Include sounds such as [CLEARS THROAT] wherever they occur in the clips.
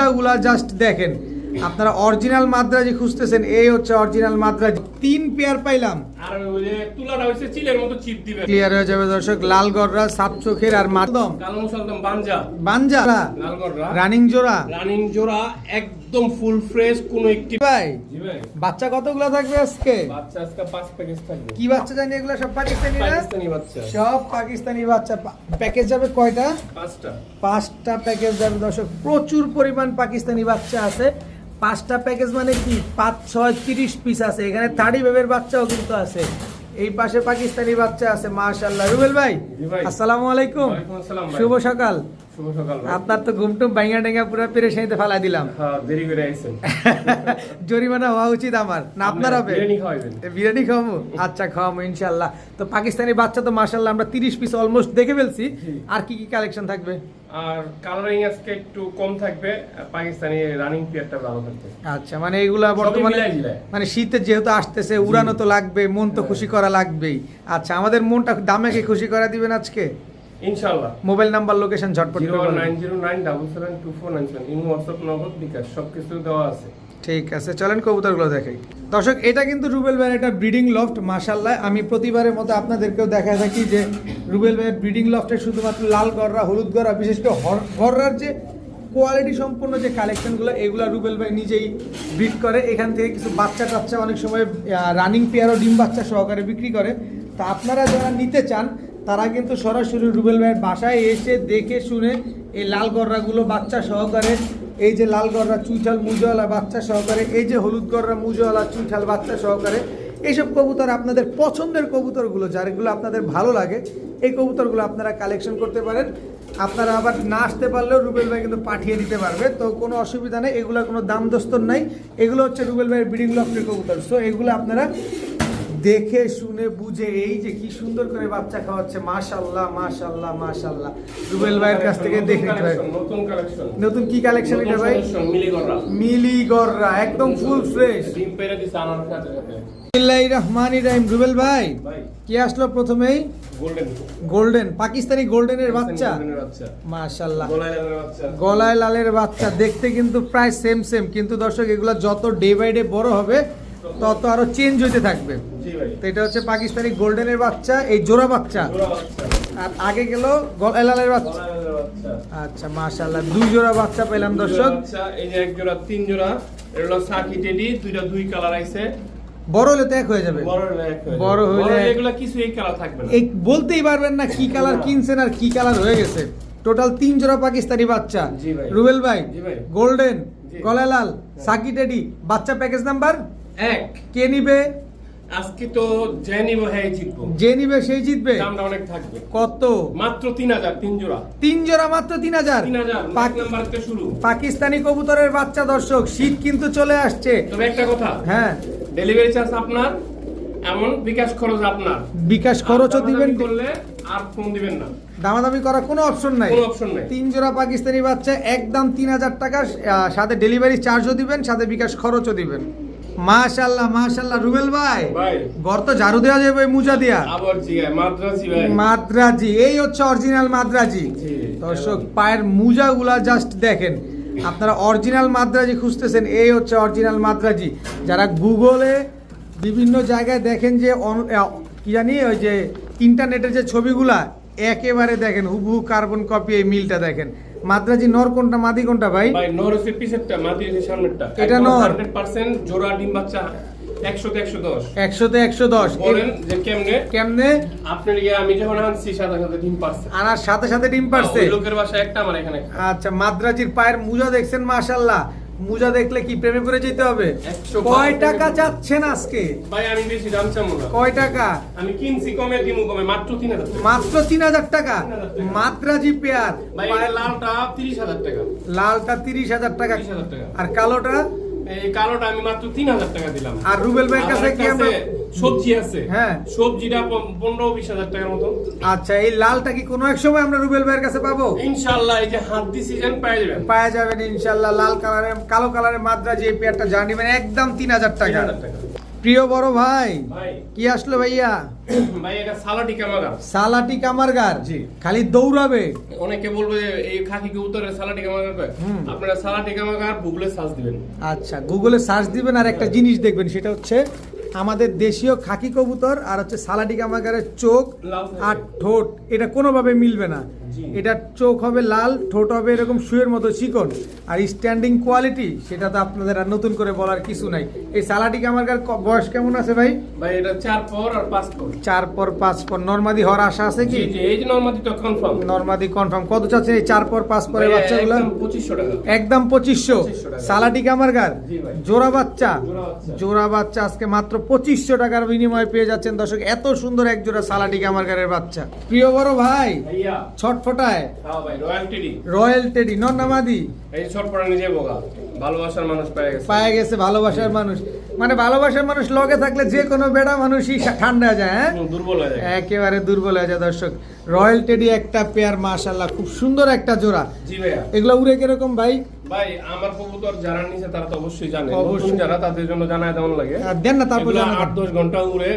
মুজাগুলা just দেখেন। আপনারা original মাদ্রাজি খুঁজতেছেন এই হচ্ছে অরিজিনাল মাদ্রাজি। তিন পেয়ার পাইলাম। আর ওই যে তুলাটা হইছে চিলের মতো চিপ দিবে। ক্লিয়ার হয়ে যাবে দর্শক লাল গররা সাপ চোখের আর মাদম বানজা লালগড়রা রানিং জোড়া? রানিং জোড়া একদম ফুল ফ্রেশ কোনো একটি ভাই। জি ভাই। বাচ্চা কতগুলো থাকবে আজকে? বাচ্চা আজকে পাঁচ প্যাকেজ থাকবে। কি বাচ্চা জানি এগুলো? সব পাকিস্তানি না? পাকিস্তানি বাচ্চা। সব পাকিস্তানি বাচ্চা। প্যাকেজ যাবে কয়টা? পাঁচটা। পাঁচটা প্যাকেজ যাবে দর্শক। প্রচুর পরিমাণ পাকিস্তানি বাচ্চা আছে। পাঁচটা প্যাকেজ মানে কি? পাঁচ ছয় তিরিশ পিস আছে। এখানে থার্টি বেবের বাচ্চাও কিন্তু আছে। এই পাশে পাকিস্তানি বাচ্চা আছে মাশাল্লাহ রুবেল ভাই জি আসসালামু আলাইকুম। ওয়ালাইকুম আসসালাম ভাই। শুভ সকাল। আপনার তো ঘুমটুম বাইঙ্গা ডেঙ্গা পুরো পেরেশানিতে ফালাই দিলাম। [LAUGHS] হ্যাঁ দেরি করে আইছেন। [LAUGHS] জরিমানা হওয়া উচিত আমার। না আপনার হবে? বিরিয়ানি খাওয়াবো? আচ্ছা খাওয়াবো ইনশাল্লাহ তো পাকিস্তানি বাচ্চা তো মাশাল্লাহ আমরা তিরিশ পিস অলমোস্ট দেখে ফেলছি। আর কি কি কালেকশন থাকবে? আর কালারিং আজকে একটু কম থাকবে পাকিস্তানি রানিং পিয়ারটা ভালো থাকবে। আচ্ছা মানে এগুলা বর্তমানে মানে শীতে যেহেতু আসতেছে উড়ানো তো লাগবে মন তো খুশি করা লাগবেই। আচ্ছা আমাদের মনটা দামে কি খুশি করা দিবেন আজকে? ইনশাল্লাহ মোবাইল নাম্বার লোকেশন ঝটপট zero nine zero nine double seven two four nine seven in WhatsApp Nagad bKash সবকিছু দেওয়া আছে। ঠিক আছে চলেন কবুতরগুলো দেখাই। দর্শক এটা কিন্তু রুবেল ভাইয়ের একটা ব্রিডিং লফট মাশাল্লাহ আমি প্রতিবারের মতো আপনাদেরকেও দেখায় থাকি যে রুবেল ভাইয়ের ব্রিডিং লফটে শুধুমাত্র লাল গররা হলুদ গররা বিশেষ করে গররার যে কোয়ালিটি সম্পূর্ণ যে কালেকশনগুলো এগুলো রুবেল ভাই নিজেই ব্রিড করে। এখান থেকে কিছু বাচ্চা টাচ্চা অনেক সময় রানিং পেয়ারও ডিম বাচ্চা সহকারে বিক্রি করে। তা আপনারা যারা নিতে চান তারা কিন্তু সরাসরি রুবেল ভাইয়ের বাসায় এসে দেখে শুনে এই লাল গররাগুলো বাচ্চা সহকারে, এই যে লাল গররা চুইঠাল মুজওয়ালা বাচ্চা সহকারে, এই যে হলুদ গররা মুজওয়ালা চুইঠাল বাচ্চা সহকারে, এইসব কবুতর আপনাদের পছন্দের কবুতরগুলো, যারগুলো আপনাদের ভালো লাগে, এই কবুতরগুলো আপনারা কালেকশন করতে পারেন। আপনারা আবার না আসতে পারলেও রুবেল ভাই কিন্তু পাঠিয়ে দিতে পারবে। তো কোনো অসুবিধা নেই এগুলো কোনো দাম দস্তর নাই। এগুলো হচ্ছে রুবেল ভাইয়ের ব্রিডিং লফটের কবুতর। সো এগুলো আপনারা দেখে শুনে বুঝে এই যে কি সুন্দর করে বাচ্চা খাওয়াচ্ছে মাশাল্লাহ মাশাল্লাহ মাশাল্লাহ রুবেল ভাইয়ের কাছ থেকে দেখে নতুন কালেকশন নতুন কি কালেকশন এটা ভাই? মিলি গররা একদম ফুল ফ্রেশ ডিম পেরে দিছে আনার সাথে সাথে। বিসমিল্লাহির রহমানির রহিম। রুবেল ভাই কি আসলো প্রথমেই? গোল্ডেন। গোল্ডেন পাকিস্তানি গোল্ডেনের বাচ্চা? বাচ্চা। মাশাল্লাহ গলায় লালের বাচ্চা। দেখতে কিন্তু প্রায় সেম সেম কিন্তু দর্শক এগুলো যত ডে বাই ডে বড় হবে তত আরও চেঞ্জ হতে থাকবে। তো এটা হচ্ছে পাকিস্তানি গোল্ডেনের বাচ্চা এই জোড়া বাচ্চা। আর আগে গেল গলায় লালের বাচ্চা। আচ্ছা মাশাল্লাহ দুই জোড়া বাচ্চা পেলাম দর্শক। এই যে এক জোড়া তিন জোড়া এটা হলো সাকি টেডি দুইটা দুই কালার আইছে। বড় হলে তো এক হয়ে যাবে। বড় হলে এক। কিছু এই কালার থাকবে না। বলতেই পারবেন না কি কালার কিনছেন আর কি কালার হয়ে গেছে। টোটাল তিন জোড়া পাকিস্তানি বাচ্চা। রুবেল ভাই গোল্ডেন জি। গলায় লাল সাকি টেডি বাচ্চা প্যাকেজ নাম্বার এক। কে নিবে? আজকে তো যে নিব হ্যাঁ জিতবো। যে নিবে সেই জিতবে। দামটা অনেক থাকবে। কত? মাত্র তিন হাজার তিন জোড়া। তিন জোড়া মাত্র তিন হাজার? তিন হাজার নাম্বার থেকে শুরু। পাকিস্তানি কবুতরের বাচ্চা দর্শক শীত কিন্তু চলে আসছে। তবে একটা কথা হ্যাঁ। ডেলিভারি চার্জ আপনার এমন বিকাশ খরচ আপনার। বিকাশ খরচও দিবেন করলে আর ফোন দিবেন না। দামাদামি করার কোনো অপশন নাই। কোনো অপশন নাই। তিন জোড়া পাকিস্তানি বাচ্চা একদম তিন হাজার টাকা সাথে ডেলিভারি চার্জও দিবেন সাথে বিকাশ খরচও দিবেন। মাশাল্লাহ মাশাল্লাহ রুবেল ভাই ভাই। ঘর তো ঝাড়ু দেওয়া যাবে মুজা দিয়া। মাদ্রাজি ভাই। মাদ্রাজি এই হচ্ছে অরিজিনাল মাদ্রাজি। দর্শক পায়ের মুজাগুলা জাস্ট দেখেন। আপনারা অরিজিনাল মাদ্রাজি খুঁজতেছেন এই হচ্ছে অরিজিনাল মাদ্রাজি। যারা গুগলে বিভিন্ন জায়গায় দেখেন যে কি জানি ওই যে ইন্টারনেটের যে ছবিগুলা একেবারে দেখেন হুবহু কার্বন কপি এই মিলটা দেখেন। মাদ্রাজি নর কোনটা মাদি কোনটা ভাই? ভাই নর হচ্ছে পিছেরটা মাদি হচ্ছে সামনেরটা। এটা নর। হান্ড্রেড পার্সেন্ট জোড়া ডিম বাচ্চা একশোতে একশো দশ একশোতে একশো দশ বলেন যে কেমনে? কেমনে? আপনার গিয়ে আমি যখন আনছি সাথে সাথে ডিম পারছে। আনার সাথে সাথে ডিম পারছে। ওই লোকের বাসা একটা আমার এখানে। আচ্ছা মাদ্রাজির পায়ের মুজা দেখছেন মাশাল্লাহ মুজা দেখলে কি প্রেমে পড়ে যেতে হবে? কয় টাকা। চাচ্ছেন আজকে? ভাই আমি বেশি দাম চামো না। কয় টাকা? আমি কিনছি কমে দিমু কমে মাত্র তিন হাজার টাকা। মাত্র তিন হাজার টাকা? 3,000 টাকা। মাদ্রাজি পেয়ার। ভাই লালটা তিরিশ হাজার টাকা। লালটা তিরিশ হাজার 30,000 টাকা। আর কালোটা? এই কালোটা আমি মাত্র তিন হাজার টাকা দিলাম। আর রুবেল ভাইয়ের কাছে কি আমরা সবজি আছে। হ্যাঁ। সবজিটা পনেরো বিশ হাজার টাকার মতো। আচ্ছা এই লালটা কি কোনো এক সময় আমরা রুবেল ভাইয়ের কাছে পাবো? ইনশাল্লাহ এই যে হাত সিজন পাওয়া যাবেন পাওয়া যাবেন ইনশাল্লাহ। লাল কালারের কালো কালারের মাদ্রাজ এই পেয়ারটা জানিবেন একদম তিন হাজার তিন টাকা। হাজার টাকা। প্রিয় বড় ভাই কি আসলো ভাইয়া? [COUGHS] ভাই এটা সালাটি কামাগা সালাটি কামারগার? জি। খালি দৌড়াবে? অনেকে বলবে এই খাকি কবুতরের সালাটি হুম। আপনারা সালাটি কামাগা গুগলে সার্চ দিবেন। আচ্ছা গুগলে সার্চ দিবেন আর একটা জিনিস দেখবেন সেটা হচ্ছে আমাদের দেশীয় খাকি কবুতর আর হচ্ছে সালাটি কামারগারের চোখ আর ঠোঁট এটা কোনোভাবে মিলবে না। জি। এটার চোখ হবে লাল ঠোঁট হবে এরকম শুয়ের মতো চিকন। আর স্ট্যান্ডিং কোয়ালিটি সেটা তো আপনাদের আর নতুন করে বলার কিছু নাই। এই সালাটি কামারগার ক- বয়স কেমন আছে ভাই? ভাই এটা চার পর আর পাঁচ পর। চার পর পাঁচ পর। নর্মাদি হওয়ার আশা আছে কি? এই যে নর্মাদি তো কনফার্ম নর্মাদি কনফার্ম কত চাচ্ছেন এই চার পর পাঁচ পরের বাচ্চাগুলো? পঁচিশশো টাকা। একদম পঁচিশশো। 2500 টাকা। সালাটি কামারগার জি ভাই। জোড়া বাচ্চা। জোড়া বাচ্চা। জোড়া বাচ্চা আজকে মাত্র পঁচিশশো টাকার বিনিময়ে পেয়ে যাচ্ছেন। দর্শক এত সুন্দর এক জোড়া সালাটি কামারগারের বাচ্চা? প্রিয় বড় ভাই ভাইয়া। ছটফটায়। হ্যাঁ ভাই রয়্যাল টিডি। রয়্যাল টেডি নন্নামাদি এই ছোট পড়া নিজে বোকা। ভালোবাসার মানুষ পেয়ে গেছে। পায়ে গেছে ভালোবাসার মানুষ। মানে ভালোবাসার মানুষ লগে থাকলে যে কোনো বেড়া মানুষই ঠান্ডা যায় হ্যাঁ? দুর্বল হয়ে যায়। একেবারে দুর্বল হয়ে যায় দর্শক। রয়্যাল টেডি একটা পেয়ার মাশাল্লাহ খুব সুন্দর একটা জোড়া। জি ভাইয়া। এগুলো উড়ে কীরকম ভাই? ভাই আমার কবুতর যারা নিচে তারা তো অবশ্যই জানে। অবশ্যই। যারা তাদের জন্য জানায় তেমন লাগে। আর দেন না তারপর। আট দশ ঘণ্টা উড়ে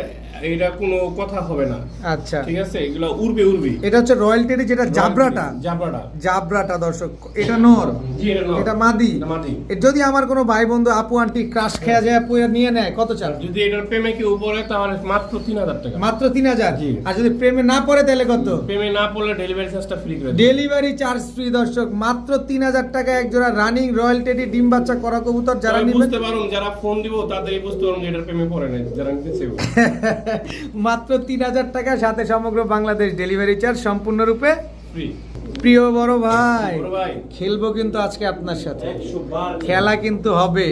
এটা কোনো কথা হবে না। আচ্ছা। ঠিক আছে? এগুলো উড়বে উড়বে। এটা হচ্ছে রয়্যাল টেডি যেটা জাবরাটা। জাবরাটা। জাবরাটা দর্শক। এটা নর। জি এটা নর। এটা মাদি। মাদি। যদি আমার কোনো ভাই বন্ধু আপু আন্টি ক্রাশ খেয়া যায় আপু নিয়ে নেয় কত চাল যদি এটার প্রেমে কি উপরে তাহলে মাত্র তিন হাজার টাকা। মাত্র তিন হাজার? জি। আর যদি প্রেমে না পড়ে তাহলে কত? প্রেমে না পড়লে ডেলিভারি চার্জটা ফ্রি করে ডেলিভারি চার্জ ফ্রি দর্শক। মাত্র তিন হাজার টাকা এক জোড়া রানিং রয়্যাল টেডি ডিম বাচ্চা করা কবুতর যারা নেবেন বুঝতে পারুন যারা ফোন দিব তাদের বুঝতে পারুন এটার প্রেমে পড়ে না যারা নিতে চাইবে। [LAUGHS] মাত্র তিন হাজার টাকা সাথে সমগ্র বাংলাদেশ ডেলিভারি চার্জ সম্পূর্ণরূপে প্রিয় বড় ভাই খেলব কিন্তু আজকে আপনার সাথে। খেলা কিন্তু হবে।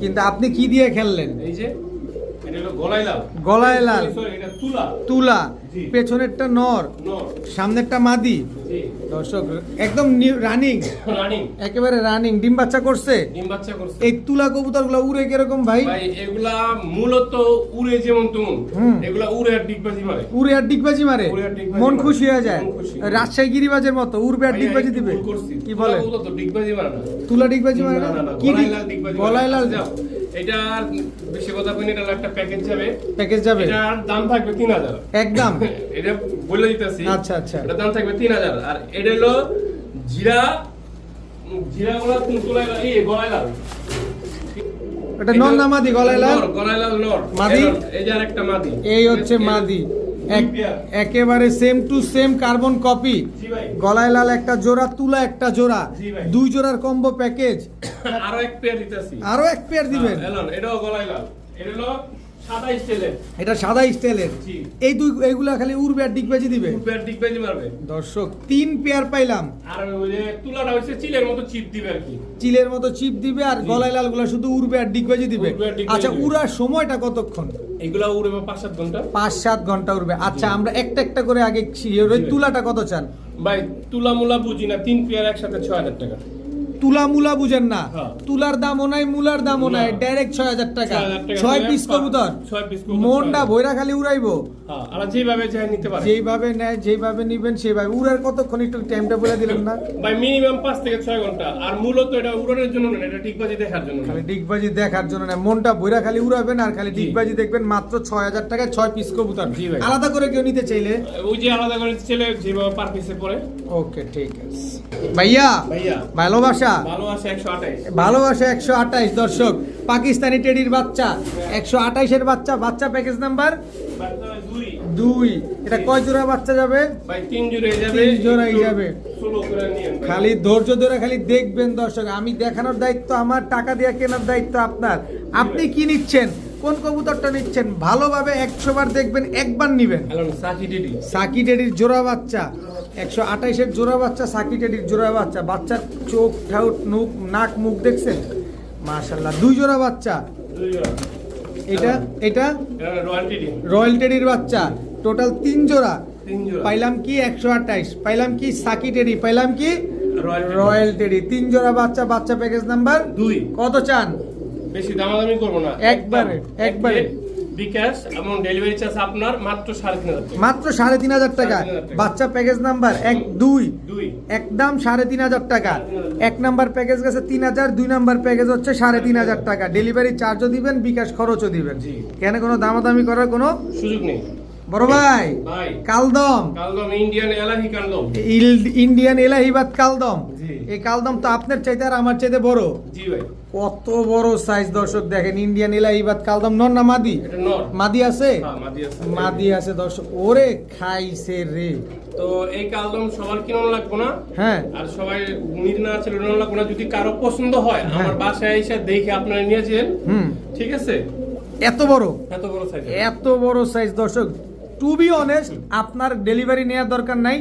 কিন্তু আপনি কি দিয়ে খেললেন? এই যে গলায় লাল। তুলা। পেছনেরটা নর। নর। সামনেরটা মাদি। দর্শক একদম রানিং। একেবারে রানিং। ডিম বাচ্চা করছে। এই তুলা কবুতরগুলো উড়ে কীরকম ভাই? এগুলা মূলত উড়ে যেমন তেমন। এগুলা উড়ে আর ডিগবাজি মারে। উড়ে আর ডিগবাজি মারে? মন খুশি হয়ে যায়। রাজশাহী গিরিবাজের মতো উড়বে আর ডিগবাজি দিবে। কি বলে? তুলা ডিগবাজি মারে না, কি গলায় লাল মারে। যাও, এটা আর বেশি কথা কইনি এটা একটা প্যাকেজ যাবে। প্যাকেজ যাবে? এটার দাম থাকবে তিন হাজার। একদম? [LAUGHS] এটা বলে দিতেছি। আচ্ছা, আচ্ছা। এটা দাম থাকবে তিন হাজার। আর এটা হলো জিরা জিরা গুলো এই গলায় লাল। এটা নন না মাদি গলায় লাল? গলায় লাল নর। মাদি? এই যে আরেকটা মাদি। এই হচ্ছে মাদি। একেবারে same to same carbon copy গলায় লাল একটা জোড়া তুলা একটা জোড়া। দুই জোড়ার কম্বো প্যাকেজ [COUGHS] আরও এক পেয়ার দিতেছি। আরও এক পেয়ার দিবেন। হ্যাঁ, এটাও গলায় লাল। এটা এটা সাদা স্টাইলের এই দুই এইগুলা খালি উড়বে আর ডিগবাজি দিবে? দু পেয়ার ডিগবাজি মারবে। দর্শক তিন পেয়ার পাইলাম। আর ওই যে তুলাটা হচ্ছে চিলের মতো চিপ দিবে আর কি। চিলের মতো চিপ দিবে আর গলায় লালগুলা শুধু উড়বে আর ডিগবাজি দিবে। উড়বে আর আচ্ছা উড়ার সময়টা কতক্ষণ? এগুলা উড়বে পাঁচ সাত ঘণ্টা। পাঁচ সাত ঘণ্টা উড়বে। আচ্ছা আমরা একটা একটা করে আগে ওই তুলাটা কত চান? ভাই তুলা মুলা বুঝি না তিন পেয়ার একসাথে ছয় হাজার টাকা। তুলা মুলা বুঝেন না। হ্যাঁ। তুলার দামও নাই মুলার দামও নাই ডাইরেক্ট ছয় হাজার টাকা। ছয় পিস কবুতর। মনটা ভৈরা খালি উড়াইবো। হ্যাঁ যেভাবে নিতে পারে। যেইভাবে নেয় যেইভাবে নিবেন সেইভাবে উড়ার কতক্ষণ একটু টাইমটা বলে দিলেন না? ভাই মিনিমাম পাঁচ থেকে ছয় ঘণ্টা। আর মূলত এটা উড়ানোর জন্য না এটা ঠিকবাজি দেখার জন্য খালি ডিগবাজি দেখার জন্য না মনটা ভৈরা খালি উড়াবেন আর খালি ডিগবাজি দেখবেন মাত্র ছয় হাজার টাকায় ছয় পিস কবুতর। আলাদা করে কেউ নিতে চাইলে? ওই যে আলাদা করে ছেলে যেভাবে পার পিসে পড়ে। ওকে ঠিক আছে। ভাইয়া ভাইয়া। ভালোবাসা ভালো ভালোবাসে একশো আঠাইশ। দর্শক। পাকিস্তানি টেডির বাচ্চা একশো আঠাইশের বাচ্চা। বাচ্চা প্যাকেজ নাম্বার দুই। এটা কয় জোড়া বাচ্চা যাবে? তিন যাবে। জোড়াই। খালি ধৈর্য ধরে খালি দেখবেন দর্শক। আমি দেখানোর দায়িত্ব আমার টাকা দিয়ে কেনার দায়িত্ব আপনার। আপনি কি নিচ্ছেন? কোন কবুতরটা নিচ্ছেন? ভালোভাবে একশো বার দেখবেন একবার নিবেন। সাকি ডিডি সাকি টেডির জোড়া বাচ্চা একশো আঠাইশের জোড়া বাচ্চা সাকি টেডির জোড়া বাচ্চা। বাচ্চার চোখ ঠাউট নুক নাক মুখ দেখছেন? মাশাল্লাহ দুই জোড়া বাচ্চা। এটা এটা? রয়্যাল টেডির বাচ্চা। টোটাল তিন জোড়া। পাইলাম কি একশো আঠাইশ? পাইলাম কি সাকি টেডি? পাইলাম কি। Royal teddy. তিন জোড়া বাচ্চা বাচ্চা প্যাকেজ নাম্বার দুই। কত চান? বেশি দামাদামি করব না। একবারে, একবারে। বিকাশ এবং ডেলিভারি চার্জ আপনার মাত্র সাড়ে তিন হাজার টাকা। মাত্র সাড়ে তিন হাজার টাকা। সাড়ে তিন হাজার টাকা। বাচ্চা প্যাকেজ নাম্বার এক দুই। একদম সাড়ে তিন হাজার টাকা। এক নাম্বার প্যাকেজ গেছে তিন হাজার দুই নাম্বার প্যাকেজ হচ্ছে সাড়ে তিন হাজার টাকা। ডেলিভারি চার্জও দিবেন বিকাশ খরচও দিবেন। কেন কোনো দামাদামি করার কোনো সুযোগ নেই। বড় ভাই কালদম। কালদম ইন্ডিয়ান এলাহি কালদম। ইন্ডিয়ান এলাহিবাদ কালদম। এই কালদম তো আপনার চাইতে আর আমার চাইতে বড়। জি ভাই। কত বড় সাইজ দর্শক দেখেন ইন্ডিয়ান এলাহিবাদ কালদম। নন না মাদি? মাদি আছে? হ্যাঁ মাদি আছে। দর্শক। ওরে খাইছে রে। তো এই কালদম সবার কিনুন লাগবে না? হ্যাঁ। আর সবাই না লাগবে না যদি কারও পছন্দ হয় হ্যাঁ। আমার বাসায় এসে দেখে আপনারা নিয়ে যান। ঠিক আছে? এত বড়? এত বড় সাইজ এত বড় সাইজ দর্শক। টু বি অনেস্ট আপনার ডেলিভারি নেওয়ার দরকার নাই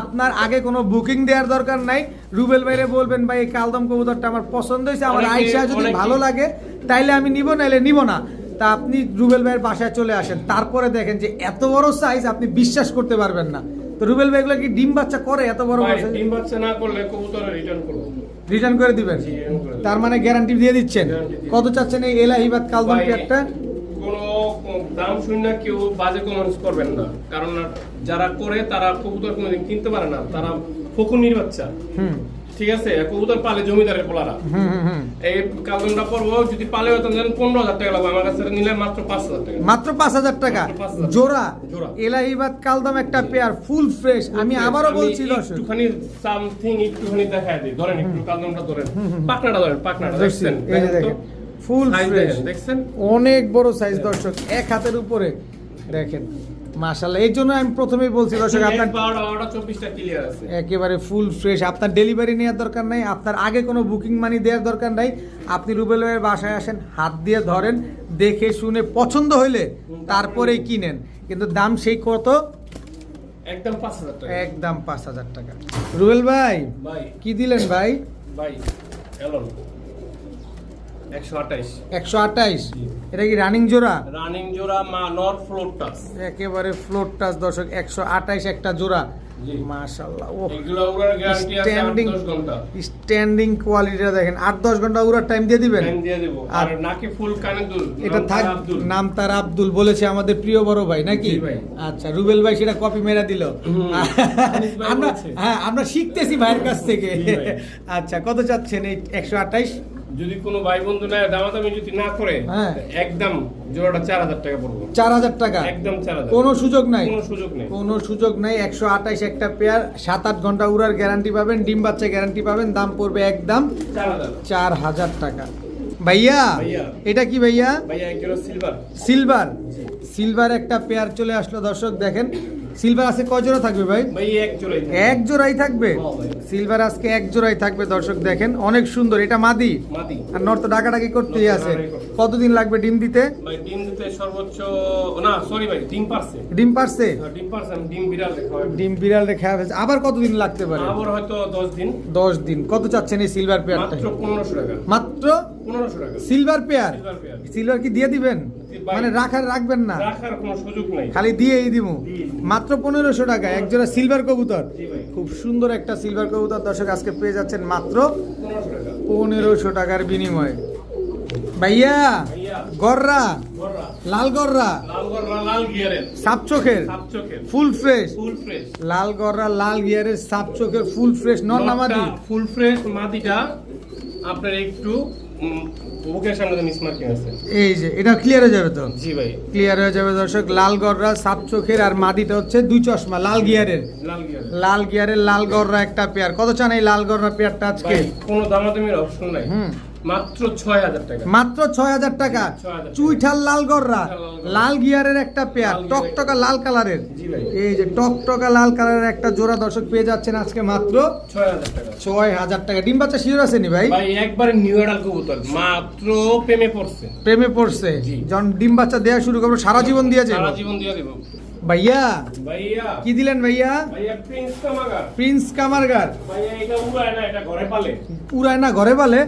আপনার আগে কোনো বুকিং দেওয়ার দরকার নাই। রুবেল ভাইরে বলবেন ভাই এই কালদম কবুতরটা আমার পছন্দ হয়েছে আমার আইসা যদি ভালো লাগে তাইলে আমি নিব নাইলে নিব না। তা আপনি রুবেল ভাইয়ের বাসায় চলে আসেন। তারপরে দেখেন যে এত বড় সাইজ আপনি বিশ্বাস করতে পারবেন না। তো রুবেল ভাই এগুলো কি ডিম বাচ্চা করে এত বড় বড় ডিম বাচ্চা না করলে কবুতর রিটার্ন করব। রিটার্ন করে দিবেন। তার মানে গ্যারান্টি দিয়ে দিচ্ছেন? কত চাচ্ছেন এই এলাহিবাদ কালদম পেয়ারটা? দাম শুনে কেউ বাজে কমেন্টস করবেন না। কারণ যারা করে তারা কবুতর কোনোদিন কিনতে পারে না। তারা ফকুনির বাচ্চা। ঠিক আছে? কবুতর পালে জমিদারের পোলারা। এই কালদমটা পড়ব যদি পালে হতো পনেরো হাজার টাকা লাগবে। আমার কাছে নিলে মাত্র পাঁচ হাজার টাকা। মাত্র পাঁচ হাজার টাকা? মাত্র 5,000 জোড়া? জোড়া। এলাহিবাদ কালদম একটা পেয়ার ফুল ফ্রেশ আমি আবারও বলছি দর্শক। একটুখানি সামথিং একটুখানি দেখায় দিই। ধরেন একটু কালদমটা ধরেন। পাকনাটা ধরেন পাকনাটা দেখছেন? ফুল ফ্রেশ দেখছেন? অনেক বড় সাইজ দর্শক এক হাতের উপরে। দেখেন মাশাল্লাহ এই জন্য আমি প্রথমেই বলছি দর্শক আপনার ক্লিয়ার আছে। একেবারে ফুল ফ্রেশ আপনার ডেলিভারি নেওয়ার দরকার নাই আপনার আগে কোনো বুকিং মানি দেওয়ার দরকার নাই। আপনি রুবেল ভাইয়ের বাসায় আসেন হাত দিয়ে ধরেন দেখে শুনে পছন্দ হইলে তারপরেই কিনেন। কিন্তু দাম সেই কত? একদম পাঁচ হাজার টাকা। একদম পাঁচ হাজার টাকা। রুবেল ভাই ভাই। কি দিলেন ভাই? ভাই এলন একশো আঠাইশ। এটা কি রানিং জোড়া? রানিং জোড়া মা ফ্লোর টাচ একেবারে ফ্লোর টাচ দর্শক একশো আঠাইশ একটা জোড়া। ও স্ট্যান্ডিং স্ট্যান্ডিং কোয়ালিটিটা দেখেন ঘণ্টা উড়ার টাইম দিয়ে দিবেন? টাইম দিয়ে দেবো। আর নাকি ফুল কানে দুল এটা নাম থাক তার আব্দুল। নাম তার আব্দুল বলেছে আমাদের প্রিয় বড় ভাই নাকি? ভাই। আচ্ছা রুবেল ভাই সেটা কপি মেরা দিল। আমরা হ্যাঁ আমরা শিখতেছি ভাইয়ের কাছ থেকে। আচ্ছা কত চাচ্ছেন এই একশো আঠাইশ? যদি কোনো ভাই বন্ধু না দামাদামি যদি না করে হ্যাঁ। একদম জোড়াটা চার হাজার টাকা পড়ব। চার হাজার টাকা? একদম চার হাজার। কোনো সুযোগ নাই? কোনো সুযোগ নেই। কোনো সুযোগ নাই একশো আঠাইশ একটা পেয়ার সাত আট ঘণ্টা উড়ার গ্যারান্টি পাবেন ডিম বাচ্চা গ্যারান্টি পাবেন দাম পড়বে একদম চার হাজার। টাকা। ভাইয়া ভাইয়া। এটা কি ভাইয়া? ভাইয়া সিলভার সিলভার সিলভার একটা পেয়ার চলে আসলো দর্শক দেখেন। সিলভার আছে কয় জোড়া থাকবে ভাই? ভাই এক জোড়াই এক জোড়াই থাকবে? সিলভার আজকে এক জোড়াই থাকবে দর্শক দেখেন অনেক সুন্দর। এটা মাদি? মাদি। আর নর্থ ডাকাডাকি করতেই আছে। কতদিন লাগবে ডিম দিতে? ভাই ডিম দিতে সর্বোচ্চ না সরি ভাই ডিম পারছে। ডিম পারছে? হ্যাঁ, ডিম পারছে ডিম বিড়াল দেখা ডিম বিড়াল রেখে ফেলছে আবার কতদিন লাগতে পারে? আবার হয়তো দশ দিন। দশ দিন। কত চাচ্ছেন এই সিলভার পেয়ারটা মাত্র পনেরোশো টাকা। মাত্র পনেরোশো টাকা সিলভার পেয়ার সিলভার কি দিয়ে দিবেন। মানে রাখার রাখবেন না? রাখার কোনো সুযোগ নাই। খালি দিয়েই দিবো। মাত্র পনেরোশো টাকা এক জোড়া সিলভার কবুতর। খুব সুন্দর একটা সিলভার কবুতর। দর্শক আজকে পেয়ে যাচ্ছেন মাত্র পনেরোশো টাকার বিনিময়ে। ভাইয়া গররা। লাল গররা। সাপ চোখের। Full fresh. Full fresh. লাল গররা লাল গিয়ারের সাপ চোখের ফুল ফ্রেশ। নন নামাদি ফুল ফ্রেশ মাদিটা। আপনার একটু বুকের সামনে তো মিসমার্কিং আছে। এই যে এটা ক্লিয়ার হয়ে যাবে তো? জি ভাই। ক্লিয়ার হয়ে যাবে দর্শক লাল গররা সাপ চোখের আর মাদিটা হচ্ছে দুই চশমা লাল গিয়ারের। লাল গিয়ারের। লাল গিয়ারের লাল গররা একটা পেয়ার কত চান এই লাল গররা পেয়ারটা আজকে? কোনো দামাদামির অপশন নাই। হুম। মাত্র ছয় হাজার টাকা। মাত্র ছয় হাজার টাকা। চুইঠাল লাল গররা লাল গিয়ারের একটা পেয়ার টকটকা লাল কালারের। এই যে টকটকা লাল কালারের একটা জোড়া দর্শক পেয়ে যাচ্ছেন আজকে মাত্র ছয় হাজার টাকা। ডিম বাচ্চা শিওর আছে নি ভাই? একবারে নিউ এডাল কবুতর। মাত্র প্রেমে পড়ছে। প্রেমে পড়ছে। যখন ডিম বাচ্চা দেওয়া শুরু করব সারা জীবন দিয়ে সারা জীবন দিয়ে দেবো ভাইয়া ভাইয়া। কি দিলেন ভাইয়া? ভাইয়া প্রিন্স প্রিন্স কামারগার। ভাইয়া এটা উড়ায় না এটা ঘরে পালে। উড়ায় না ঘরে বলে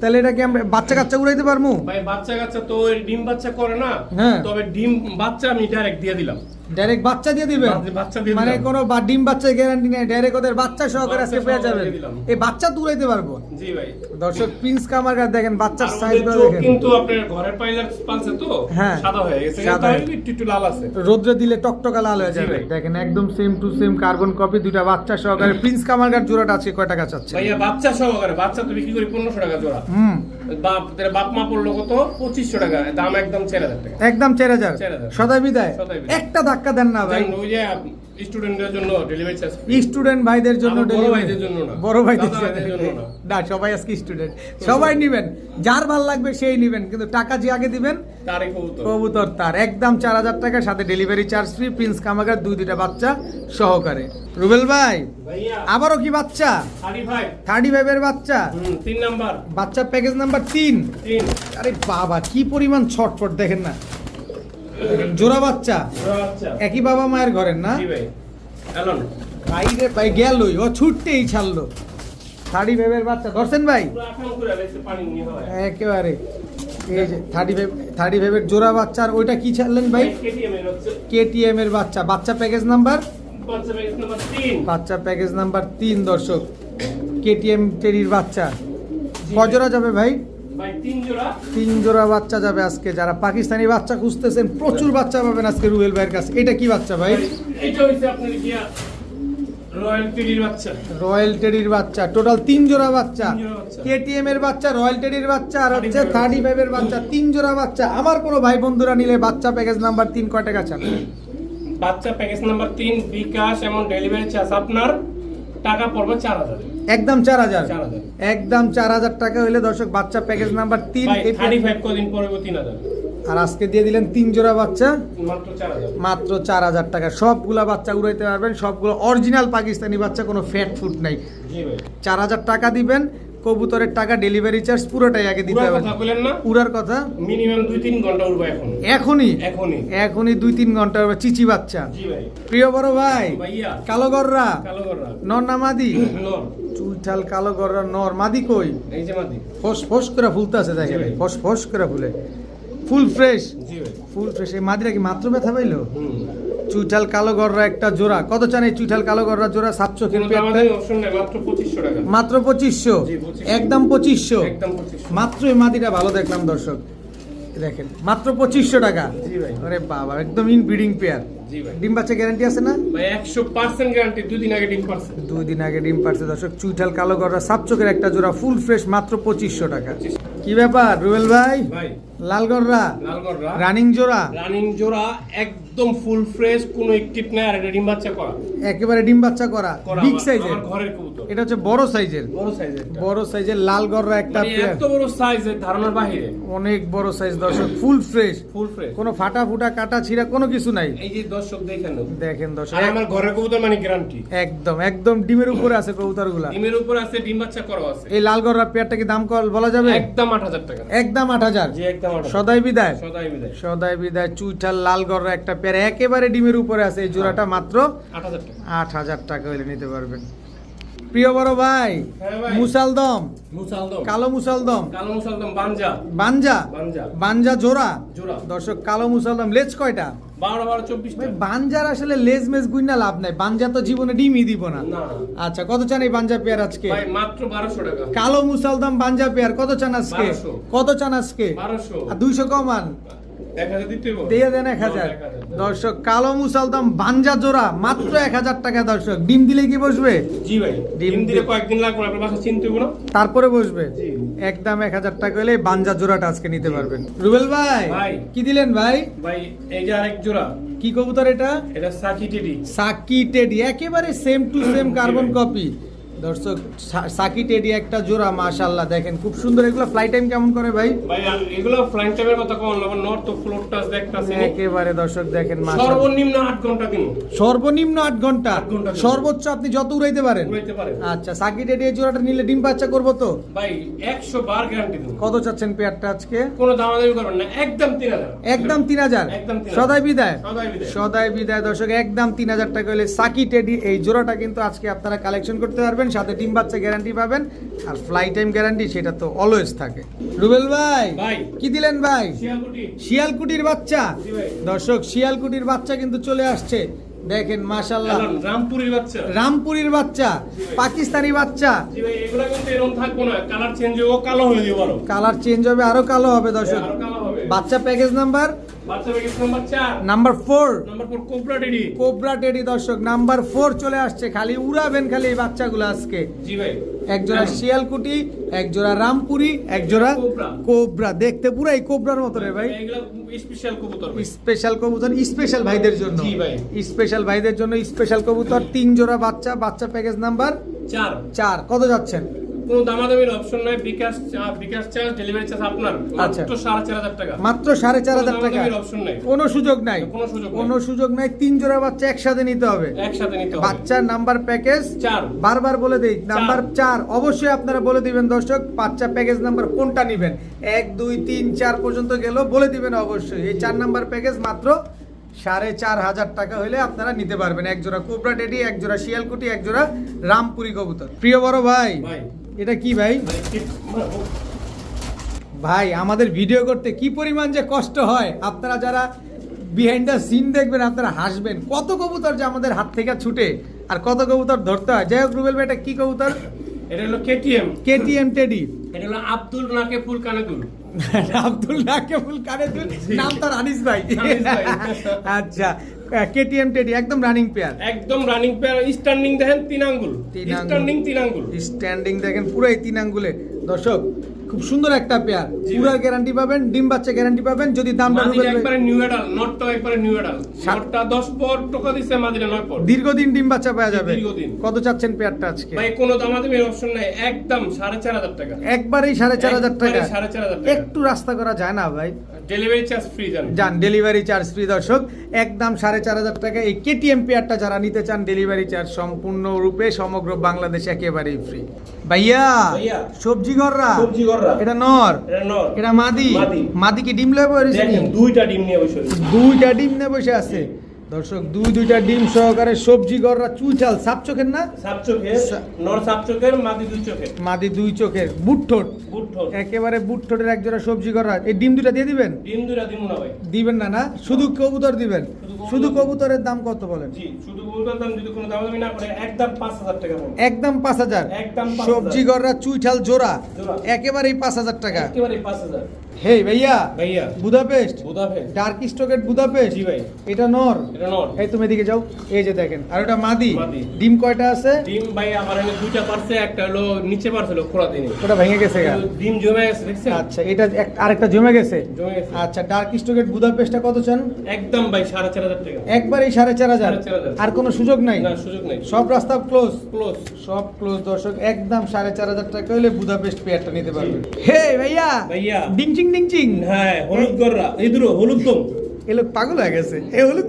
তাহলে এটা কি আমরা বাচ্চা কাচ্চা উড়াইতে পারব ভাই বাচ্চা কাচ্চা তো ডিম বাচ্চা করে না। হ্যাঁ। তবে ডিম বাচ্চা আমি ডাইরেক্ট দিয়ে দিলাম। ডাইরেক্ট বাচ্চা দিয়ে দিবেন? বাচ্চা- বাচ্চা মানে। কোনো বা- ডিম বাচ্চার গ্যারান্টি নেই ডাইরেক্ট ওদের বাচ্চা সহকারে বাচ্চা আজকে পেয়ে যাবেন। এই বাচ্চা তো উড়াইতে পারব? জি ভাই। দর্শক প্রিন্স কামারগার দেখেন বাচ্চার সাইজ চোখ দেখেন। কিন্তু আপনার ঘরের পাইলার পালছে তো? হ্যাঁ। সাদা হয়ে গেছে। সাদা। একটু লাল আছে। রোদ্রে দিলে টকটকা লাল হয়ে যাবে। দেখেন একদম same to same carbon copy দুইটা বাচ্চা সহকারে। প্রিন্স কামারগার জোড়াটা আছে কয় টাকা চাচ্ছে? ভাইয়া বাচ্চা সহকারে বাচ্চা তো বিক্রি করি 1500 টাকা জোড়া। হুম। বাপ তার বাপ মা পড়ল কত? পঁচিশশো টাকা দাম একদম চার হাজার টাকা। একদম 4000 সদাই বিদায়। একটা ধাক্কা দেন না ভাই। ওই যে স্টুডেন্টদের জন্য ডেলিভারি চার্জ স্টুডেন্ট ভাইদের জন্য আমার বড় delivery- ভাইদের জন্য না। বড় ভাইদের জন্য। না। না সবাই আজকে স্টুডেন্ট সবাই নিবেন। যার ভালো লাগবে সেই নিবেন। কিন্তু টাকা যে আগে দিবেন তারই কবুতর। কবুতর তার। একদম চার হাজার টাকা সাথে ডেলিভারি চার্জ ফ্রি প্রিন্স কামাগার দুই দুইটা বাচ্চা সহকারে। রুবেল ভাই আবারও কি বাচ্চা? থার্টি ফাইভ ফাইভের বাচ্চা? হুম তিন নাম্বার। বাচ্চা প্যাকেজ নাম্বার তিন। আরে বাবা কি পরিমাণ ছটফট দেখেন না। জোড়া বাচ্চা? একই বাবা মায়ের ঘরের না? ভাই। বাইরে ভাই গেলই। ও ছুটতেই ছাড়লো। থার্টি ফাইভের বাচ্চা। ধরছেন ভাই? একেবারে। এই যে থার্টি ফাইভ থার্টি ফাইভের জোড়া বাচ্চা। আর ওইটা কি ছাড়লেন ভাই? কেটিএম এর বাচ্চা। বাচ্চা প্যাকেজ নাম্বার বাচ্চা প্যাকেজ নাম্বার তিন। দর্শক। কেটিএম টেরির বাচ্চা। কজোড়া যাবে ভাই? তিন জোড়া। বাচ্চা যাবে আজকে। যারা পাকিস্তানি বাচ্চা খুঁজতেছেন প্রচুর বাচ্চা পাবেন আজকে রুয়েল ভাইয়ের কাছে। এটা কি বাচ্চা ভাই? এটা হইছে আপনার রয়্যাল বাচ্চা। রয়্যাল টেডির বাচ্চা। টোটাল তিন জোড়া বাচ্চা। বাচ্চা। কেটিএম এর বাচ্চা রয়্যাল টেডির বাচ্চা আর হচ্ছে 35 থার্টি ফাইভ এর বাচ্চা। তিন জোড়া বাচ্চা। আমার কোনো ভাই বন্ধুরা নিলে বাচ্চা প্যাকেজ নাম্বার তিন কয় টাকা চান? বাচ্চা প্যাকেজ নাম্বার তিন বিকাশ এবং ডেলিভারি চার্জ আপনার টাকা পড়বে চার হাজার। একদম চার হাজার। 4000 একদম চার হাজার টাকা হইলে দর্শক বাচ্চা প্যাকেজ নাম্বার তিন আর আজকে দিয়ে দিলেন তিন জোড়া বাচ্চা। মাত্র চার হাজার। টাকা। সবগুলা বাচ্চা উড়াইতে পারবেন সবগুলো অরিজিনাল পাকিস্তানি বাচ্চা কোনো ফ্যাট ফুড নাই। জি ভাই। চার হাজার টাকা দিবেন কবুতরের টাকা ডেলিভারি চার্জ পুরোটাই আগে দিতে হবে। কথা বলেন না। উড়ার কথা? মিনিমাম দুই তিন ঘণ্টা উঠবো এখন এখনই? এখনই। এখনই দুই তিন ঘণ্টা হবে চিচি বাচ্চা। জি ভাই। প্রিয় বড় ভাই ভাইয়া। কালো গররা কালো কররা নর না মাদি? [CLEARS THROAT] নর। চুইঠাল কালো গররা নর। মাদি কই? এই যে মাদি। ফস ফস করে ফুলতে আছে দেখেন। ফস ফস করে ফুলে। ফুল ফ্রেশ জি ভাই। ফুল ফ্রেশ এই মাদিরা কি মাত্র ব্যথা পাইলো? হুম। চুইঠাল কালো গররা একটা জোড়া। কত চান এই চুইঠাল কালো গররা জোড়া সাতশো মাত্র পঁচিশশো টাকা। মাত্র পঁচিশশো? একদম পঁচিশশো? মাত্র এই মাদিটা ভালো দেখলাম দর্শক। দেখেন মাত্র পঁচিশশো টাকা। আরে বাবা একদম ইন ব্রিডিং পেয়ার ডিম বাচ্চা গ্যারান্টি আছে না? একশো পার্সেন্ট গ্যারান্টি দুই দিন আগে ডিম পারছে। দুই দিন আগে ডিম পারছে দর্শক। চুইঠাল কালো গররা সাপ চোখের একটা জোড়া ফুল ফ্রেশ মাত্র পঁচিশশো টাকা। কি ব্যাপার রুবেল ভাই? লাল গররা রানিং জোড়া? রানিং জোড়া একদম ফুল ফ্রেশ কোনো একটিপ নাই আর এটা ডিম বাচ্চা করা। একেবারে ডিম বাচ্চা করা বিগ সাইজের ঘরের কবুতর। এটা হচ্ছে বড় সাইজের বড় সাইজের বড় সাইজের লাল গররা একটা মানে এত বড় সাইজের ধারণার বাহিরে। অনেক বড় সাইজ দর্শক ফুল ফ্রেশ ফুল ফ্রেশ কোনো ফাটা ফুটা কাটা ছিঁড়া কোনো কিছু নাই। এই যে দর্শক দেখেন। দেখেন দর্শক আর আমার ঘরের কবুতর মানে গ্যারান্টি একদম একদম ডিমের উপরে আছে কবুতরগুলা ডিমের উপর আছে ডিম বাচ্চা করা আছে। এই লাল গররা পেয়ারটা কি দাম কল বলা যাবে? একদম আট হাজার টাকা। একদম আট হাজার। জি একদম আট হাজার। সদাই বিদায়। সদাই বিদায়। সদাই বিদায় চুইঠাল লাল গররা একটা পেয়ার একেবারে ডিমের উপরে আছে এই জোড়াটা মাত্র আট হাজার টাকা। হলে নিতে পারবেন। প্রিয় বড় ভাই হ্যাঁ মুসালদম। কালো মুসালদম। বানজা বানজা জোড়া? দর্শক কালো মুসালদম লেজ কয়টা? বানজার আসলে লেজ মেজ গুইনা লাভ নাই। বানজা তো জীবনে ডিমই দিব না। না। আচ্ছা কত চান এই বানজা পেয়ার আজকে? মাত্র বারোশো টাকা। কালো মুসালদম বানজা পেয়ার কত চান আজকে? কত চান আজকে? আর দুইশো কমান। এক হাজার দিতে হইবো? দিয়ে দেন এক হাজার। দর্শক কালো মুসালদম বানজা জোড়া মাত্র এক হাজার টাকা দর্শক। ডিম দিলে কি বসবে? জি ভাই ডিম ডিম দিলে কয়েকদিন লাগবে আপনার বাসা চিনতে না? তারপরে বসবে। একদম এক হাজার টাকা হলে বানজা জোড়াটা আজকে নিতে পারবেন। রুবেল ভাই ভাই। কি দিলেন ভাই? ভাই এই যে আরেক জোড়া। কি কবুতর এটা? এটা সাকি টেডি। সাকি টেডি একেবারে same to same carbon copy দর্শক সাকি টেডি একটা জোড়া মাশাল্লাহ দেখেন খুব সুন্দর। এগুলো ফ্লাই টাইম কেমন করে ভাই? ভাই এগুলো ফ্লাইট টাইমের কথা কম না নর্থ ফ্লোর টাচ দেখতাছি। একেবারে দর্শক দেখেন মাশাল্লাহ সর্বনিম্ন আট ঘণ্টা দিন। সর্বনিম্ন আট ঘণ্টা। আট ঘণ্টা সর্বোচ্চ আপনি যত উড়াইতে পারেন। উড়াইতে পারে আচ্ছা সাকি টেডি এই জোড়াটা নিলে ডিম বাচ্চা করব তো? ভাই একশো বার গ্যারান্টি দিন কত চাচ্ছেন পেয়ারটা আজকে? কোনো দামাদামি করবেন না একদম তিন হাজার। একদম তিন হাজার? একদম 3,000 সদাই বিদায়। সদাই বিদায়। সদাই বিদায় দর্শক একদম তিন হাজার টাকা হলে সাকি টেডি এই জোড়াটা কিন্তু আজকে আপনারা কালেকশন করতে পারবেন। সাথে ডিম বাচ্চা গ্যারান্টি পাবেন আর ফ্লাই টাইম গ্যারান্টি সেটা তো অলওয়েজ থাকে। রুবেল ভাই ভাই। কি দিলেন ভাই? শিয়ালকুটি। শিয়ালকুটির বাচ্চা। দর্শক শিয়ালকুটির বাচ্চা কিন্তু চলে আসছে। দেখেন মাশাল্লাহ রামপুরের বাচ্চা। রামপুরির বাচ্চা পাকিস্তানি বাচ্চা। জি ভাই এগুলা কিন্তু এরকম থাকব না। কালার চেঞ্জ হব কালো হয়ে যাব আরও। কালার চেঞ্জ হবে আরও কালো হবে দর্শক। আরও কালো হবে। বাচ্চা package number number four cobra teddy cobra teddy দর্শক নাম্বার ফোর চলে আসছে খালি উড়াবেন খালি এই বাচ্চাগুলো আজকে। জি ভাই। এক শিয়ালকুটি এক জোড়া রামপুরি এক জোড়া কোবরা। দেখতে পুরাই কোবরার মতো রে ভাই। স্পেশাল কবুতর স্পেশাল কবুতর স্পেশাল ভাইদের জন্য। জি ভাই। স্পেশাল ভাইদের জন্য স্পেশাল কবুতর তিন জোড়া বাচ্চা বাচ্চা প্যাকেজ নাম্বার চার। চার। কত যাচ্ছেন? কোনো দামাদামির অপশন নাই bKash bKash charge delivery charge আপনার। আচ্ছা। মাত্র সাড়ে চার হাজার টাকা। মাত্র সাড়ে চার হাজার কোনো টাকা। অপশন নাই। কোনো সুযোগ নাই। কোনো সুযোগ নাই। কোনো সুযোগ নাই তিন জোড়া বাচ্চা একসাথে নিতে হবে। একসাথে নিতে হবে। বাচ্চার নাম্বার প্যাকেজ চার। বারবার বলে দিই নাম্বার চার। অবশ্যই আপনারা বলে দিবেন দর্শক বাচ্চা প্যাকেজ নাম্বার কোনটা নেবেন? এক দুই তিন চার পর্যন্ত গেল বলে দিবেন অবশ্যই। এই চার নাম্বার প্যাকেজ মাত্র সাড়ে চার হাজার টাকা হলে আপনারা নিতে পারবেন। এক জোড়া কোবরা টেডি এক জোড়া শিয়ালকুটি এক জোড়া রামপুরি কবুতর। প্রিয় বড় ভাই ভাই। এটা কি ভাই? ভাই, আমাদের ভিডিও করতে কি পরিমাণ যে কষ্ট হয়। আপনারা যারা বিহাইন্ড দ্য সিন দেখবেন আপনারা হাসবেন। কত কবুতর যে আমাদের হাত থেকে ছুটে আর কত কবুতর ধরতে হয়। যাই হোক রুবেল ভাই এটা কি কবুতর? এটা হলো কেটিএম কেটিএম টেডি এটা হলো আব্দুল নাকে ফুল কানেদুল আব্দুল কানেদুল নাম তার আনিস ভাই। আচ্ছা। কেটিএম টেডি একদম রানিং পেয়ার একদম রানিং পেয়ার স্ট্যান্ডিং দেখেন তিন আঙ্গুল। স্ট্যান্ডিং তিন আঙ্গুল। স্ট্যান্ডিং দেখেন পুরাই তিন আঙ্গুলে। দর্শক খুব সুন্দর একটা পেয়ার পুরার গ্যারান্টি পাবেন ডিম বাচ্চা গ্যারান্টি পাবেন যদি দামটা একবারে নিউ এডাল নটটা একবারে নিউ এডাল নটটা 10 পর টাকা দিছে মাদিরা 9 পর। দীর্ঘদিন ডিম বাচ্চা পাওয়া যাবে। দীর্ঘদিন। কত চাচ্ছেন পেয়ারটা আজকে? ভাই কোনো দামাদামির অপশন নাই। একদম 4500 টাকা। একবারেই সাড়ে চার হাজার টাকা। একবারে 4500 টাকা। একটু রাস্তা করা যায় না ভাই। ডেলিভারি চার্জ ফ্রি জান যান ডেলিভারি চার্জ ফ্রি দর্শক। একদম সাড়ে চার হাজার টাকা। এই কেটিএম পেয়ারটা যারা নিতে চান ডেলিভারি চার্জ সম্পূর্ণরূপে সমগ্র বাংলাদেশ একেবারেই ফ্রি ভাইয়া ভাইয়া। সবজি ঘররা। সবজি গররা এটা নর। এটা মাদি। মাদি। কি ডিম লয় বসে দুইটা ডিম নিয়ে বসে দুইটা ডিম নিয়ে বসে আছে। দর্শক দুই দুইটা ডিম সহকারে সবজি ঘররা চুইঠাল সাপ চোখের না? সাপ চোখের নর সাপ চোখের মাদি দুই চোখের। মাদি দুই চোখের বুট ঠোঁট। বুট ঠোঁট। একেবারে বুট ঠোঁটের একজোড়া সবজি ঘররা এই ডিম দুটা দিয়ে দিবেন? ডিম দুইটা দিমু না ভাই। দিবেন না না? শুধু কবুতর দিবেন। শুধু কবুতরের দাম কত বলেন? জি শুধু বলতাম দাম যদি কোনো দামাদামি না করে একদম 5000 টাকা পড়বে একদম পাঁচ হাজার। একদম 5000 সবজি গড়রা চুইঠাল জোড়া। জোড়া। একেবারেই পাঁচ হাজার টাকা। একেবারে 5000 হে ভাইয়া। ভাইয়া। বুদাপেস্ট। বুদাপেস্ট। ডার্ক স্টকেট বুদাপেস্ট। জি ভাই। এটা নর। এই তুমি এদিকে যাও এই যে দেখেন। আর ওটা মাদি। ডিম কয়টা আছে? ডিম ভাই আমার এনে দুইটা পারছে একটা হলো নিচে পারছিল খোলা দিনে। ওটা ভেঙে গেছে গা। ডিম জমে গেছে দেখছেন? আচ্ছা এটা আরেকটা জমে গেছে? জমে গেছে। আচ্ছা ডার্ক স্টকেট বুদাপেস্টটা কত চান? একদম ভাই সাড়ে চার হাজার টাকা। একবারই সাড়ে চার হাজার? সাড়ে চার হাজার। আর কোনো সুযোগ নাই? না সুযোগ নেই। সব রাস্তা ক্লোজ ক্লোজ সব ক্লোজ দর্শক একদম সাড়ে চার হাজার টাকা হলে বুদাপেস্ট পেয়ারটা নিতে পারবেন। হে ভাইয়া! ভাইয়া। ডিংচিং ডিংচিং। হ্যাঁ হলুদ গররা। এই দুটো হলুদ দম এ লোক পাগল হয়ে গেছে। এ হলুদ।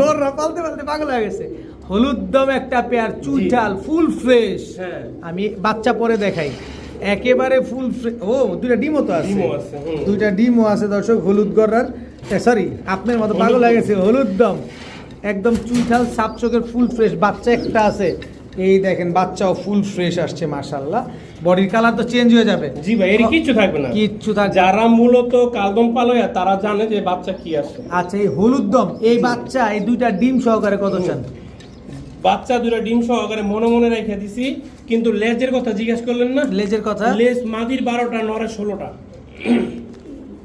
গররা পালতে পালতে পাগল হয়ে গেছে। হলুদ দম একটা পেয়ার চুইঠাল ফুল ফ্রেশ। হ্যাঁ। আমি বাচ্চা পরে দেখাই। একেবারে ফুল ও দুইটা ডিমও তো আছে। দুইটা ডিমও আছে দর্শক হলুদ গড়ার। সরি আপনার মতো পাগল হয়ে গেছে। হলুদ দম। একদম চুইঠাল সাপ চোখের ফুল ফ্রেশ। বাচ্চা একটা আছে। এই দেখেন বাচ্চাও ফুল ফ্রেশ আসছে মাশাল্লাহ বডির কালার তো চেঞ্জ হয়ে যাবে। জি ভাই এর কিচ্ছু থাকবে না। কিচ্ছু থাকবে যারা মূলত কালদম পালয়া তারা জানে যে বাচ্চা কি আসে আচ্ছা এই হলুদ দম এই বাচ্চা এই দুইটা ডিম সহকারে কত চান? বাচ্চা দুটো ডিম সহকারে মনে মনে রেখে দিছি কিন্তু লেজের কথা জিজ্ঞেস করলেন না? লেজের কথা? লেজ মাদির বারোটা নরে ষোলোটা।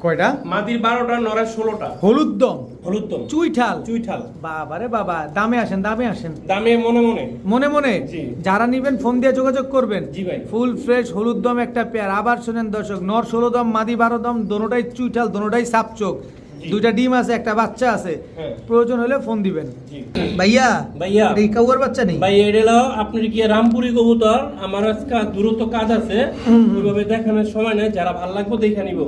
কয়টা? মাদির বারোটা নরের ষোলোটা। হলুদ দম। হলুদ দম। চুইঠাল। চুইঠাল। বাবারে বাবা দামে আসেন দামে আসেন। দামে মনে মনে। মনে মনে? যারা নিবেন ফোন দিয়ে যোগাযোগ করবেন। জি ভাই। ফুল ফ্রেশ হলুদ দম একটা পেয়ার। আবার শুনেন দর্শক নর ষোলো দম মাদি বারো দম দোনোটাই চুইঠাল দোনোটাই সাপচোক দুইটা ডিম আছে একটা বাচ্চা আছে। হ্যাঁ। প্রয়োজন হলে ফোন দিবেন। ভাইয়া ভাইয়া। কি কাউয়ার বাচ্চা নেই ভাই এটা আপনার কি রামপুরি কবুতর? আমার আজকে দূরত্ব কাজ আছে। ওইভাবে দেখানোর সময় নেই যারা ভালো লাগবে দেখে নিব।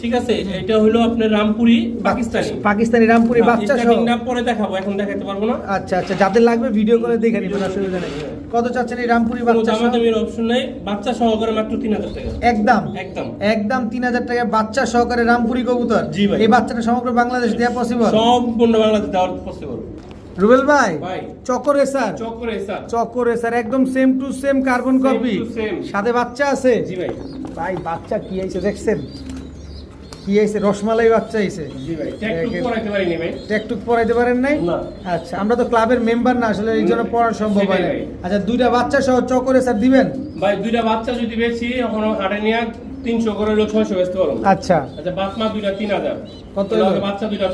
ঠিক আছে এটা হলো আপনার রামপুরি পাকিস্তানি। পাকিস্তানি রামপুরি বাচ্চা সহ। পরে দেখাবো এখন দেখাতে পারব না। আচ্ছা আচ্ছা যাদের লাগবে ভিডিও করে দেখে নিবেন অসুবিধা নেই। কত চাচ্ছেন এই রামপুরি বাচ্চা সহ? দামাদামির অপশন নাই বাচ্চা সহকারে মাত্র তিন হাজার টাকা। একদম। একদম। একদম তিন হাজার টাকায় বাচ্চা সহকারে রামপুরি কবুতর। জি ভাই। এই বাচ্চাটা সমগ্র বাংলাদেশ দেওয়া পসিবল সম্পূর্ণ বাংলাদেশ দেওয়ার পসিবল রুবেল ভাই ভাই। চকরে স্যার চকরে স্যার একদম same to same carbon copy সাথে বাচ্চা আছে? জি ভাই। ভাই বাচ্চা কি আইছে দেখছেন? কি আইছে? রসমালাই বাচ্চা আইছে। পড়াইতে পারিনি নাই? আচ্ছা আমরা তো ক্লাবের মেম্বার না আসলে এই জন্য পড়া সম্ভব হয় না আচ্ছা দুইটা বাচ্চা সহ চকরে স্যার দিবেন? ভাই দুইটা বাচ্চা যদি বেশি এখন হাটে নিয়ে তিনশো করে হলো ছয়শো বেচতে পারব। আচ্ছা। আচ্ছা বাপ মা দুইটা তিন হাজার। কত বাচ্চা দুইটা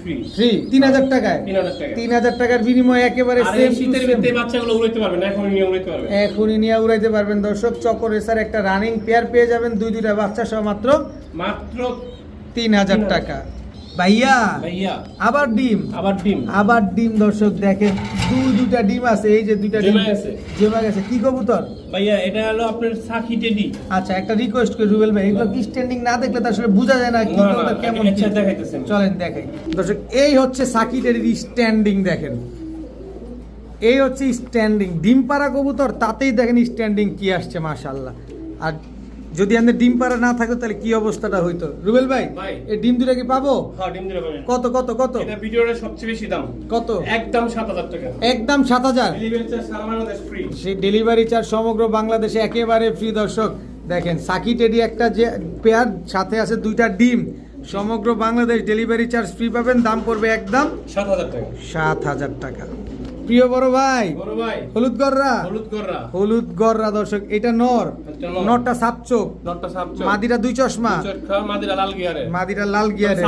ফ্রি। ফ্রি। তিন হাজার টাকায়? তিন হাজার টাকা তিন হাজার টাকার বিনিময়ে একেবারে সেম শীতের ভিতরে বাচ্চাগুলো উড়াইতে পারবেন না নিয়ে উড়াইতে পারবেন এখনই নিয়ে উড়াইতে পারবেন। দর্শক চকরে স্যার একটা রানিং পেয়ার পেয়ে যাবেন। দুই দুইটা বাচ্চা সহ মাত্র মাত্র তিন হাজার টাকা। ভাইয়া ভাইয়া। আবার ডিম। আবার ডিম। আবার ডিম দর্শক দেখেন দুই দুইটা ডিম আছে এই যে দুইটা ডিম গেছে। জেমা গেছে। কি কবুতর? ভাইয়া এটা হলো আপনার সাকি টেডি। আচ্ছা একটা রিকোয়েস্ট করে রুবেল ভাই। এগুলো কি স্ট্যান্ডিং না দেখলে তো আসলে বোঝা যায় না কি কবুতর কেমন কি। চলেন দেখাই। দর্শক এই হচ্ছে সাকিটের স্ট্যান্ডিং দেখেন। এই হচ্ছে স্ট্যান্ডিং ডিম পাড়া কবুতর তাতেই দেখেন স্ট্যান্ডিং কি আসছে মাশাল্লাহ আর যদি আমাদের ডিম পাড়া না থাকতো তাহলে কি অবস্থাটা হইতো? রুবেল ভাই। এই ডিম দুটা কি পাবো? হ্যাঁ ডিম দিলে পাবেন। কত কত কত? এটা ভিডিওর সবচেয়ে বেশি দাম। কত? একদম সাত হাজার টাকা। একদম সাত হাজার? ডেলিভারি চার্জ সারা বাংলাদেশ ফ্রি সেই ডেলিভারি চার্জ সমগ্র বাংলাদেশে একেবারে ফ্রি দর্শক। দেখেন সাকি টেডি একটা যে পেয়ার সাথে আছে দুইটা ডিম। সমগ্র বাংলাদেশ ডেলিভারি চার্জ ফ্রি পাবেন দাম পড়বে একদম সাত হাজার টাকা। সাত হাজার টাকা। প্রিয় বড় ভাই হলুদ গররা? হলুদ গররা। দর্শক এটা নর নরটা সাপ চোখ। মাদিরা দুই চশমা। মাদিরা লাল গিয়ারে।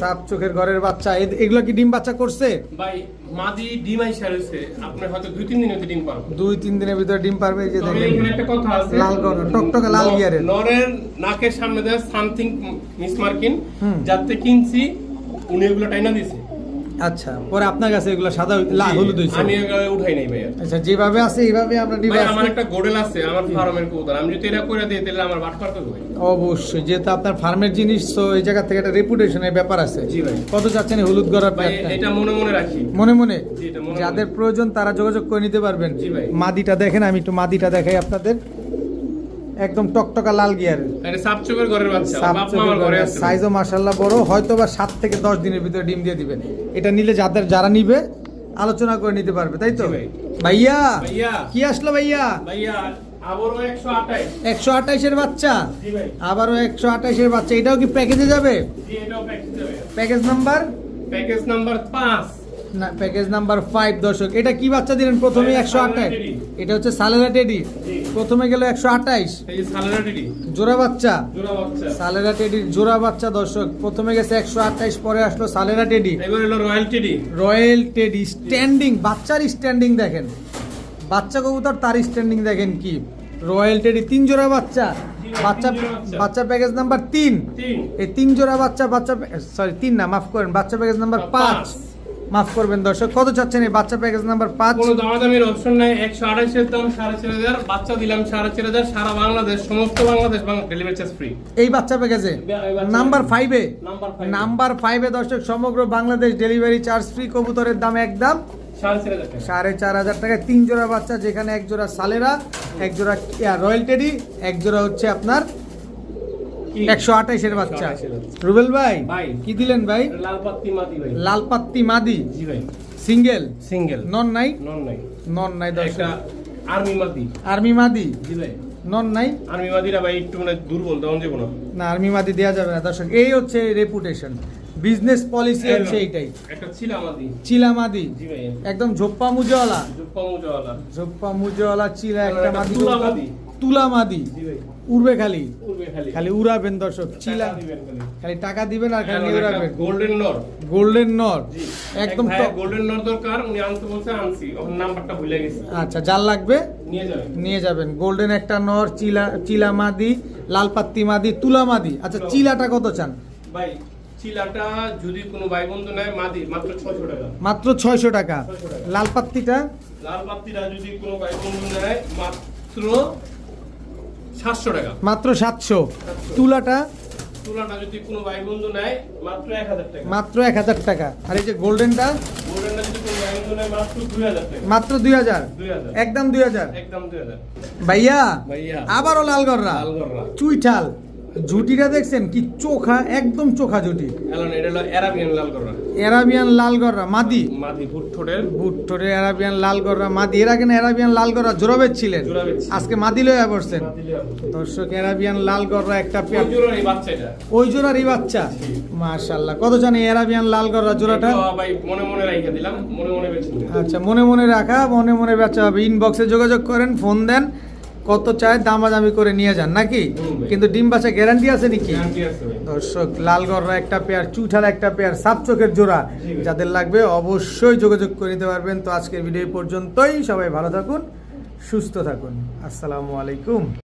সাপ চোখের ঘরের বাচ্চা এগুলো কি ডিম বাচ্চা করছে? ভাই মাদি ডিম আইসা রয়েছে আপনার হয়তো দুই তিন দিন ডিম পারব দুই তিন দিনের ভিতরে ডিম পারবে এই যে দেখেন। এখানে একটা কথা আছে। লাল গররা, টকটকে লাল ন- নরের নাকের সামনে দেয় সামথিং যাতে কিনছি উনি এগুলো টাইনা দিছে। আচ্ছা পরে আপনার কাছে এগুলো সাদা লাল হলুদ হয়েছে আমি এগুলো উঠাই নাই ভাই আচ্ছা যেভাবে আছে এইভাবে আমরা ডিভাইস আমার একটা গোডেল আছে আমার ফার্মের কবুতর। আমি যদি এটা করে দিই তাহলে আমার বাটপার করবে ভাই। অবশ্যই যেহেতু আপনার ফার্মের জিনিস তো এই জায়গা থেকে একটা রেপুটেশনের ব্যাপার আছে। জি ভাই। কত চাচ্ছেন হলুদ গড়ার ভাই এটা মনে মনে রাখি। মনে মনে মনে। যাদের প্রয়োজন তারা যোগাযোগ করে নিতে পারবেন। জি ভাই। মাদিটা দেখেন আমি একটু মাদিটা দেখাই আপনাদের। একদম টকটকা লাল গিয়ার। ঘরের বাচ্চা। সাইজও মার্শাল্লাহ বড় হয়তো বা সাত থেকে দশ দিনের ভিতরে ডিম দিয়ে দিবেন এটা নিলে যাদের যারা নিবে আলোচনা করে নিতে পারবে তাই তো? ভাইয়া কি আসলো ভাইয়া? একশো আঠাইশ। আঠাইশের বাচ্চা? আবারও একশো আঠাইশের বাচ্চা। এটাও কি প্যাকেজে যাবে? প্যাকেজ দেবে নাম্বার? প্যাকেজ নাম্বার পাঁচ। প্যাকেজ নাম্বার ফাইভ দর্শক। এটা কি বাচ্চা দিলেন প্রথমে একশো আঠাশ। এটা হচ্ছে সালেরা টেডি। প্রথমে গেল একশো আঠাইশ এই সালেরা টিডি। জোড়া বাচ্চা। সালেরা টেডির জোড়া বাচ্চা দর্শক। প্রথমে গেছে একশো আঠাইশ পরে আসলো সালেরা টেডি। এবার হলো royal teddy. Royal teddy standing. বাচ্চার স্ট্যান্ডিং দেখেন। বাচ্চা কবুতর তার স্ট্যান্ডিং দেখেন কি? রয়্যাল টেডি তিন জোড়া বাচ্চা। বাচ্চা বাচ্চা। প্যাকেজ নাম্বার তিন। এই তিন জোড়া বাচ্চা বাচ্চা সরি তিন না মাফ করেন। বাচ্চা প্যাকেজ নাম্বার পাঁচ। মাফ করবেন দর্শক কত চাচ্ছেন এই বাচ্চা প্যাকেজ নাম্বার পাঁচ? কোনো দামাদামির অপশন নাই একশো আড়াইশের দাম সাড়ে চার হাজার। বাচ্চা দিলাম সাড়ে চার হাজার সারা বাংলাদেশ সমস্ত Bangladesh Bangla delivery charge free এই বাচ্চা প্যাকেজে নাম্বার ফাইভে নাম্বার ফাইভ দর্শক সমগ্র বাংলাদেশ ডেলিভারি চার্জ ফ্রি কবুতরের দাম একদম সাড়ে চার হাজার টাকায়। তিন জোড়া বাচ্চা যেখানে এক জোড়া সালেরা এক জোড়া রয়্যাল টেডি এক জোড়া হচ্ছে আপনার? একশো আঠাইশের বাচ্চা। 128 এর বাচ্চা। রুবেল ভাই ভাই। কি দিলেন ভাই? লাল পাত্তি মাদি ভাই। লালপাত্তি মাদি। জি ভাই। সিঙ্গেল? সিঙ্গেল। নন নাই? নন নাই। নন নাই একটা আর্মি মাদি। আর্মি মাদি? জি ভাই। নন নাই? আর্মি মাদিরা ভাই একটু মানে দুর্বল তেমন যাব না না আর্মি মাদি দেওয়া যাবে না দর্শক। এই হচ্ছে রেপুটেশন বিজনেস পলিসি হচ্ছে এইটাই। একটা ছিলা মাদি। চিলা মাদি। জি ভাই। একদম ঝোপ্পা মুজওয়ালা। জুপ্পা মুজওয়ালা। ঝোপ্পা মুজওয়ালা চিলা একটা মাদি। তুলা বলতাম। মাদি। জি ভাই। উড়বে খালি। খালি। উড়াবেন দর্শক চিলা। খালি। টাকা দিবেন আর খালি উড়াবেন। গোল্ডেন নর গোল্ডেন নর একদম গোল্ডেন নর দরকার উনি আনতে বলছে আনছি। ওর নাম্বারটা ভুলে গেছি। আচ্ছা যার লাগবে নিয়ে যাবেন। নিয়ে যাবেন। গোল্ডেন একটা নর চিলা চিলা মাদি লাল পাত্তি মাদি তুলা মাদি। আচ্ছা চিলাটা কত চান? ভাই চিলাটা যদি কোনো ভাই বন্ধু নেয় মাদি মাত্র ছয়শো টাকা। মাত্র 600 টাকা। লাল পাত্তিটা? লাল বাতিটা যদি কোনো ভাই বন্ধু নেয় মাত্র সাতশো টাকা। মাত্র সাতশো। তুলাটা? তুলাটা যদি কোনো ভাই বন্ধু নেয় মাত্র এক হাজার টাকা। মাত্র এক হাজার টাকা। আর এই যে গোল্ডেনটা? গোল্ডেনটা যদি কোনো ভাই বন্ধু নেয় মাত্র দুই হাজার টাকা। মাত্র দুই হাজার? একদম দুই হাজার? একদম দুই হাজার। ভাইয়া ভাইয়া। আবারও লালগররা লালগররা চুইঠাল। জুটিটা দেখছেন? কি চোখা একদম চোখা জুটি এলান এটা হলো অ্যারাবিয়ান লালগররা অ্যারাবিয়ান লালগররা মাদি। মাদি ভুট ঠোঁটের। বুট্টোরে অ্যারাবিয়ান লালগররা মাদি। এর আগে না অ্যারাবিয়ান লালগররা জোরাবেদ ছিলেন। আজকে মাদি লয়ে পড়ছেন। দর্শক অ্যারাবিয়ান লালগররা একটা ওই পেয়ার জোড়ার এই বাচ্চাটা ওই জোড়ারই বাচ্চা মাশাল্লাহ কত জানি অ্যারাবিয়ান লালগররা জোড়াটা? এগুলো ভাই মনে মনে রাইখা দিলাম মনে মনে নিলাম। আচ্ছা মনে মনে রাখা মনে মনে বেচা হবে। ইনবক্সে যোগাযোগ করেন ফোন দেন। কত চায় দামাদামি করে নিয়ে যান নাকি? কিন্তু ডিম বাসা গ্যারান্টি আছে নাকি। দর্শক লালগড়রা একটা পেয়ার চুঠার একটা পেয়ার সাপ চোখের জোড়া। যাদের লাগবে অবশ্যই যোগাযোগ করে নিতে পারবেন। তো আজকের ভিডিও পর্যন্তই। সবাই ভালো থাকুন সুস্থ থাকুন। আসসালামু আলাইকুম।